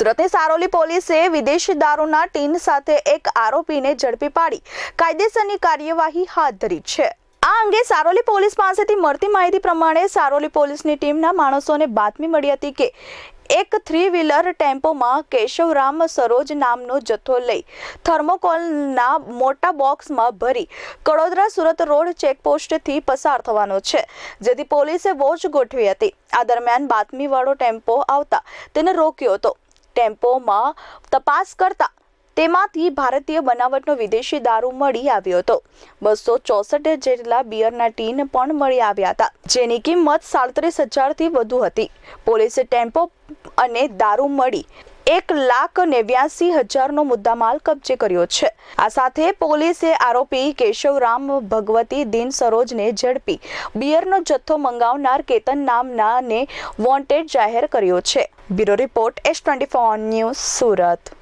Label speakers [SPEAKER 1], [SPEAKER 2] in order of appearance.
[SPEAKER 1] સુરતની સારોલી પોલીસે વિદેશી દારૂના ટીન સાથે એક આરોપીને ઝડપી પાડી. કાયદેસરની કાર્યવાહી હાથ ધરી છે. આ અંગે સારોલી પોલીસ પાસેથી મળતી માહિતી પ્રમાણે સારોલી પોલીસની ટીમના માણસોને બાતમી મળી હતી કે એક થ્રી વ્હીલર ટેમ્પોમાં કેશવરામ સરોજ નામનો જથ્થો લઈ થર્મોકોલના મોટા બોક્સમાં ભરી કડોદરા સુરત રોડ ચેકપોસ્ટથી પસાર થવાનો છે, જેથી પોલીસે વોચ ગોઠવી હતી. આ દરમિયાન બાતમીવાળો ટેમ્પો આવતા તેને રોક્યો હતો. ટેમ્પોમાં તપાસ કરતા તેમાંથી ભારતીય બનાવટનો વિદેશી દારૂ મળી આવ્યો હતો. બસો ચોસઠ જેટલા બિયરના ટીન પણ મળી આવ્યા હતા, જેની કિંમત સાડત્રીસ હજારથી વધુ હતી. પોલીસે ટેમ્પો અને દારૂ મળી એક લાખ નેવ્યાસી હજારનો મુદ્દામાલ કબજે કર્યો છે. આ સાથે પોલીસે આરોપી કેશવરામ ભગવતી દિન સરોજને ઝડપી બિયરનો જથ્થો મંગાવનાર કેતન નામનાને વોન્ટેડ જાહેર કર્યો છે. Bureau report S twenty news Surat.